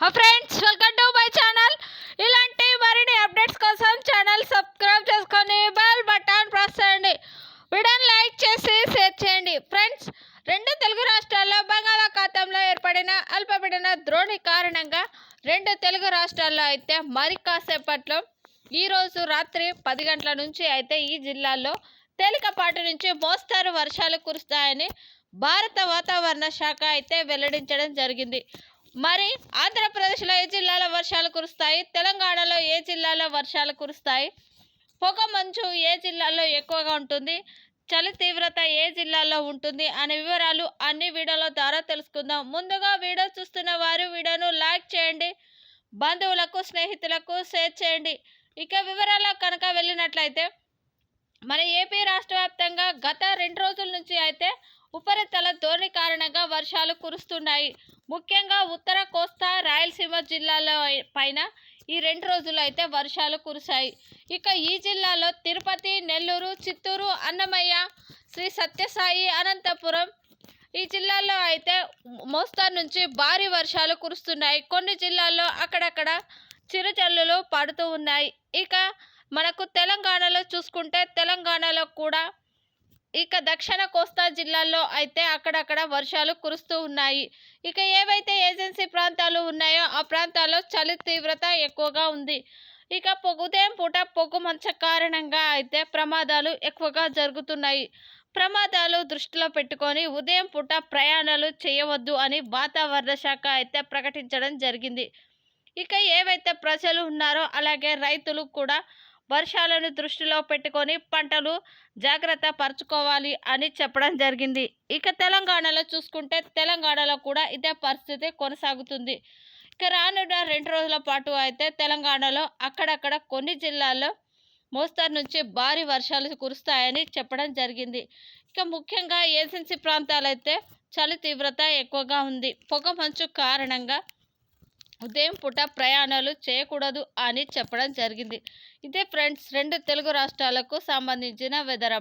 హా friends welcome to my channel ఇలాంటి మరిన్ని అప్డేట్స్ కోసం ఛానల్ సబ్స్క్రైబ్ చేసుకొని బెల్ బటన్ ప్రెస్ చేయండి. వీడియోని లైక్ చేసి షేర్ చేయండి. ఫ్రెండ్స్ రెండు తెలుగు రాష్ట్రాల్లో బంగాళాఖాతంలో ఏర్పడిన అల్పపీడన ద్రోణి కారణంగా రెండు తెలుగు రాష్ట్రాల్లో అయితే మరి కాసేపట్లో ఈరోజు రాత్రి పది గంటల నుంచి అయితే ఈ జిల్లాల్లో తేలికపాటి నుంచి మోస్తారు వర్షాలు కురుస్తాయని భారత వాతావరణ శాఖ అయితే వెల్లడించడం జరిగింది. మరి ఆంధ్రప్రదేశ్లో ఏ జిల్లాలో వర్షాలు కురుస్తాయి? తెలంగాణలో ఏ జిల్లాలో వర్షాలు కురుస్తాయి? పొగ మంచు ఏ జిల్లాలో ఎక్కువగా ఉంటుంది? చలి తీవ్రత ఏ జిల్లాలో ఉంటుంది? అనే వివరాలు అన్ని వీడియోల ద్వారా తెలుసుకుందాం. ముందుగా వీడియో చూస్తున్న వారు వీడియోను లైక్ చేయండి. బంధువులకు స్నేహితులకు షేర్ చేయండి. ఇక వివరాల కనుక వెళ్ళినట్లయితే మన ఏపీ రాష్ట్ర వ్యాప్తంగా గత రెండు రోజుల నుంచి అయితే ఉపరితల ధోరణి కారణంగా వర్షాలు కురుస్తున్నాయి. ముఖ్యంగా ఉత్తర కోస్తా రాయలసీమ జిల్లాలో పైన ఈ రెండు రోజులు అయితే వర్షాలు కురిశాయి. ఇక ఈ జిల్లాలో తిరుపతి నెల్లూరు చిత్తూరు అన్నమయ్య శ్రీ సత్యసాయి అనంతపురం ఈ జిల్లాల్లో అయితే మోస్తారు నుంచి భారీ వర్షాలు కురుస్తున్నాయి. కొన్ని జిల్లాల్లో అక్కడక్కడ చిరుజల్లులు పడుతూ ఉన్నాయి. ఇక మనకు తెలంగాణలో చూసుకుంటే తెలంగాణలో కూడా ఇక దక్షిణ కోస్తా జిల్లాల్లో అయితే అక్కడక్కడ వర్షాలు కురుస్తూ ఉన్నాయి. ఇక ఏవైతే ఏజెన్సీ ప్రాంతాలు ఉన్నాయో ఆ ప్రాంతాల్లో చలి తీవ్రత ఎక్కువగా ఉంది. ఇక ఉదయం పూట పొగ్గు మంచ కారణంగా అయితే ప్రమాదాలు ఎక్కువగా జరుగుతున్నాయి. ప్రమాదాలు దృష్టిలో పెట్టుకొని ఉదయం పూట ప్రయాణాలు చేయవద్దు అని వాతావరణ శాఖ అయితే ప్రకటించడం జరిగింది. ఇక ఏవైతే ప్రజలు ఉన్నారో అలాగే రైతులు కూడా వర్షాలను దృష్టిలో పెట్టుకొని పంటలు జాగ్రత్త పరచుకోవాలి అని చెప్పడం జరిగింది. ఇక తెలంగాణలో చూసుకుంటే తెలంగాణలో కూడా ఇదే పరిస్థితి కొనసాగుతుంది. ఇక రానున్న రెండు రోజుల పాటు అయితే తెలంగాణలో అక్కడక్కడ కొన్ని జిల్లాల్లో మోస్తరు నుంచి భారీ వర్షాలు కురుస్తాయని చెప్పడం జరిగింది. ఇక ముఖ్యంగా ఏజెన్సీ ప్రాంతాలైతే చలి తీవ్రత ఎక్కువగా ఉంది. పొగ మంచు కారణంగా ఉదయం పూట ప్రయాణాలు చేయకూడదు అని చెప్పడం జరిగింది. ఇదే ఫ్రెండ్స్ రెండు తెలుగు రాష్ట్రాలకు సంబంధించిన వెదర్